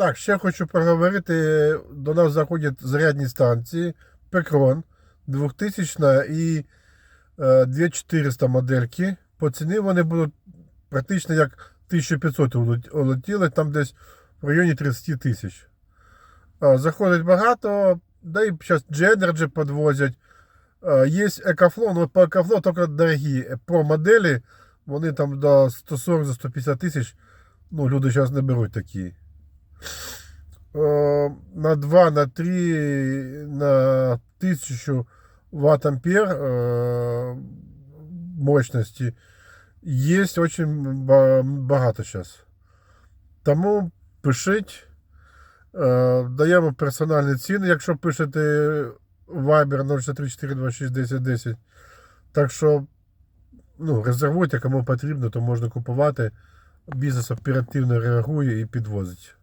Так, ще хочу проговорити. До нас заходять зарядні станції Пекрон 2000 і е, 2400 модельки. По ціні вони будуть практично як 1500 улет- улетіли, там десь в районі 30 тисяч. Заходить багато, да і зараз G-Energy підвозять. Є Екафло, ну по Екафло тільки дорогі про моделі, вони там до 140-150 тисяч. Ну, люди зараз не беруть такі. Е, На 2, на 3, на 1000 ватт ампер е, мощності є очень ба- багато зараз. Тому пишіть. Е, Даємо персональні ціни, якщо пишете Viber 064261010. Так що ну, резервуйте, кому потрібно, то можна купувати. Бізнес оперативно реагує і підвозить.